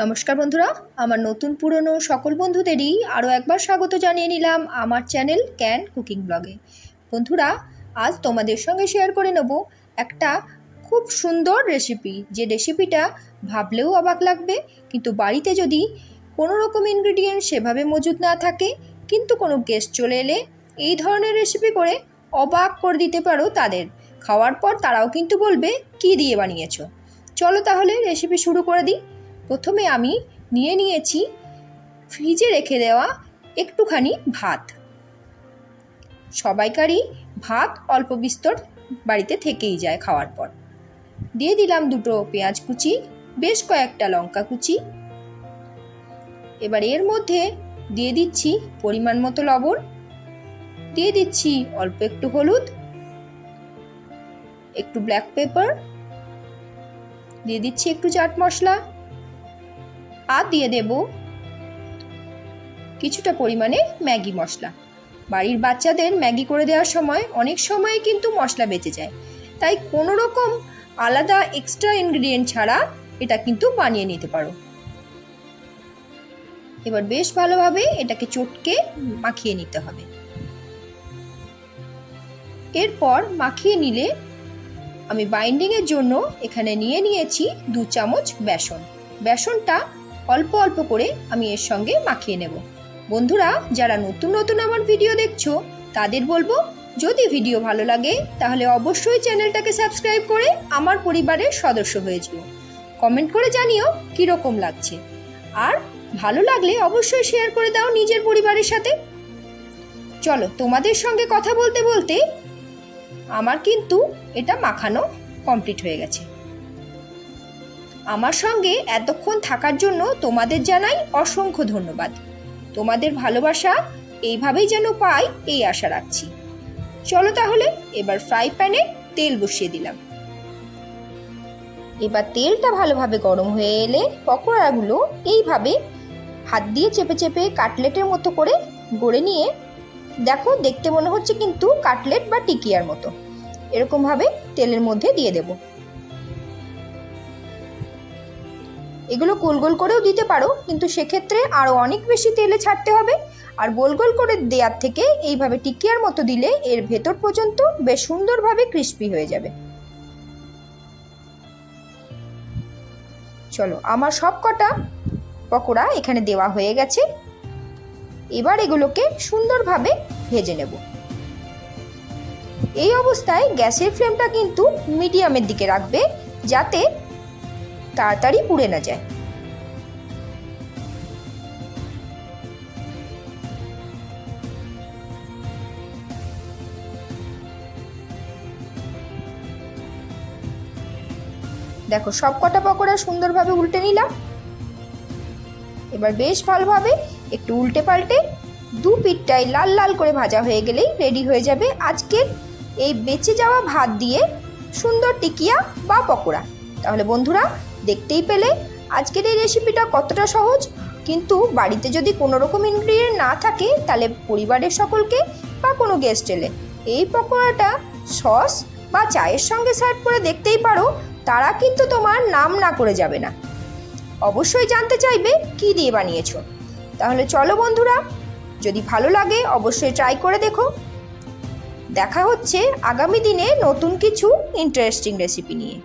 নমস্কার বন্ধুরা, আমার নতুন পুরনো সকল বন্ধুদেরই আরও একবার স্বাগত জানিয়ে নিলাম আমার চ্যানেল ক্যান কুকিং ব্লগে। বন্ধুরা, আজ তোমাদের সঙ্গে শেয়ার করে নেব একটা খুব সুন্দর রেসিপি যে রেসিপিটা ভাবলেও অবাক লাগবে, কিন্তু বাড়িতে যদি কোনো রকম ইনগ্রিডিয়েন্ট সেভাবে মজুদ না থাকে, কিন্তু কোনো গেস্ট চলে এলে এই ধরনের রেসিপি করে অবাক করে দিতে পারো তাদের। খাওয়ার পর তারাও কিন্তু বলবে, কি দিয়ে বানিয়েছো? চলো তাহলে রেসিপি শুরু করে দিই। প্রথমে আমি নিয়ে নিয়েছি ফ্রিজে রেখে দেওয়া একটুখানি ভাত। সবাইকারই ভাত অল্প বিস্তর বাড়িতে থেকেই যায় খাওয়ার পর। দিয়ে দিলাম দুটো পেঁয়াজ কুচি, বেশ কয়েকটা লঙ্কা কুচি। এবার এর মধ্যে দিয়ে দিচ্ছি পরিমাণ মতো লবণ। দিয়ে দিচ্ছি অল্প একটু হলুদ, একটু ব্ল্যাক পেপার দিয়ে দিচ্ছি একটু চাট মশলা। আর দিয়ে দেব। কিছুটা পরিমাণে ম্যাগি মশলা। বাড়ির বাচ্চাদের ম্যাগি করে দেওয়ার সময় অনেক সময় কিন্তু মশলা বেঁচে যায়। তাই কোনো রকম আলাদা এক্সট্রা ইনগ্রিডিয়েন্ট ছাড়া এটা কিন্তু বানিয়ে নিতে পারো। এবার বেশ ভালোভাবে এটাকে চটকে মাখিয়ে নিতে হবে। এরপর মাখিয়ে নিলে আমি বাইন্ডিংয়ের জন্য এখানে নিয়ে নিয়েছি দু চামচ বেসন। বেসনটা অল্প অল্প করে আমি এর সঙ্গে মাখিয়ে নেব। বন্ধুরা, যারা নতুন নতুন আমার ভিডিও দেখছ, তাদের বলব, যদি ভিডিও ভালো লাগে, তাহলে অবশ্যই চ্যানেলটাকে সাবস্ক্রাইব করে আমার পরিবারের সদস্য হয়ে যেও। কমেন্ট করে জানিও কীরকম লাগছে। আর ভালো লাগলে অবশ্যই শেয়ার করে দাও নিজের পরিবারের সাথে। চলো, তোমাদের সঙ্গে কথা বলতে বলতে আমার কিন্তু এটা মাখানো কমপ্লিট হয়ে গেছে। আমার সঙ্গে এতক্ষণ থাকার জন্য তোমাদের জানাই অসংখ্য ধন্যবাদ। তোমাদের ভালোবাসা এইভাবেই যেন পাই এই আশা রাখছি। চলো তাহলে এবার ফ্রাই প্যানে তেল বসিয়ে দিলাম। এবার তেলটা ভালোভাবে গরম হয়ে এলে পকোড়াগুলো এইভাবে হাত দিয়ে চেপে চেপে কাটলেটের মতো করে গড়ে নিয়ে, দেখো দেখতে মনে হচ্ছে কিন্তু কাটলেট বা টিকিয়ার মতো। এরকমভাবে তেলের মধ্যে দিয়ে দেব। এগুলো গোল গোল করেও দিতে পারো, কিন্তু সেক্ষেত্রে আরও অনেক বেশি তেলে ছাড়তে হবে। আর গোল গোল করে দেওয়ার থেকে এইভাবে টিকিয়ার মতো দিলে এর ভেতর পর্যন্ত বেশ সুন্দরভাবে ক্রিস্পি হয়ে যাবে। চলো, আমার সব কটা পকোড়া এখানে দেওয়া হয়ে গেছে। এবার এগুলোকে সুন্দরভাবে ভেজে নেব। এই অবস্থায় গ্যাসের ফ্লেমটা কিন্তু মিডিয়ামের দিকে রাখবে, যাতে তাড়াতাড়ি পুড়ে না যায়। দেখো সব কটা পকোড়া সুন্দরভাবে উল্টে নিলাম। এবার বেশ ভালোভাবে একটু উল্টে পাল্টে দু পিঠটাই লাল লাল করে ভাজা হয়ে গেলেই রেডি হয়ে যাবে আজকের এই বেঁচে যাওয়া ভাত দিয়ে সুন্দর টিকিয়া বা পকোড়া। তাহলে বন্ধুরা দেখতেই পেলে আজকের এই রেসিপিটা কতটা সহজ। কিন্তু বাড়িতে যদি কোনো রকম ইনগ্রিডিয়েন্ট না থাকে, তাহলে পরিবারের সকলকে বা কোনো গেস্ট এলে এই পকোড়াটা সস বা চায়ের সঙ্গে সার্ভ করে দেখতেই পারো, তারা কিন্তু তোমার নাম না করে যাবে না। অবশ্যই জানতে চাইবে কি দিয়ে বানিয়েছো। তাহলে চলো বন্ধুরা, যদি ভালো লাগে অবশ্যই ট্রাই করে দেখো। দেখা হচ্ছে আগামী দিনে নতুন কিছু ইন্টারেস্টিং রেসিপি নিয়ে।